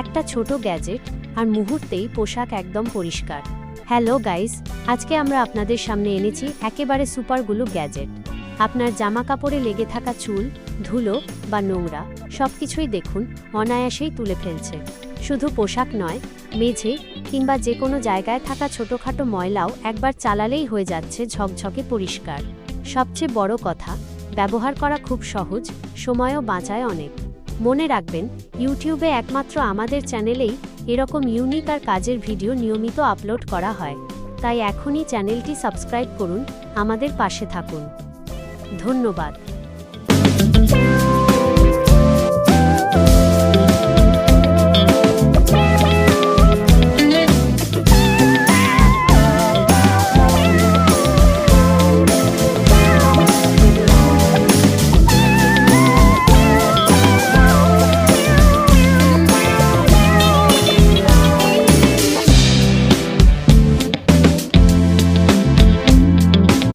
একটা ছোট গ্যাজেট আর মুহূর্তেই পোশাক একদম পরিষ্কার। হ্যালো গাইস, আজকে আমরা আপনাদের সামনে এনেছি একেবারে সুপারগুলো গ্যাজেট। আপনার জামা কাপড়ে লেগে থাকা চুল, ধুলো বা নোংরা সবকিছুই দেখুন অনায়াসেই তুলে ফেলছে। শুধু পোশাক নয়, মেঝে কিংবা যে কোনো জায়গায় থাকা ছোটোখাটো ময়লাও একবার চালালেই হয়ে যাচ্ছে ঝকঝকে পরিষ্কার। সবচেয়ে বড় কথা, ব্যবহার করা খুব সহজ, সময়ও বাঁচায় অনেক। মনে রাখবেন ইউটিউবে একমাত্র আমাদের চ্যানেলেই এরকম ইউনিক আর কাজের ভিডিও নিয়মিত আপলোড করা হয়। তাই এখনই চ্যানেলটি সাবস্ক্রাইব করুন, আমাদের পাশে থাকুন। ধন্যবাদ।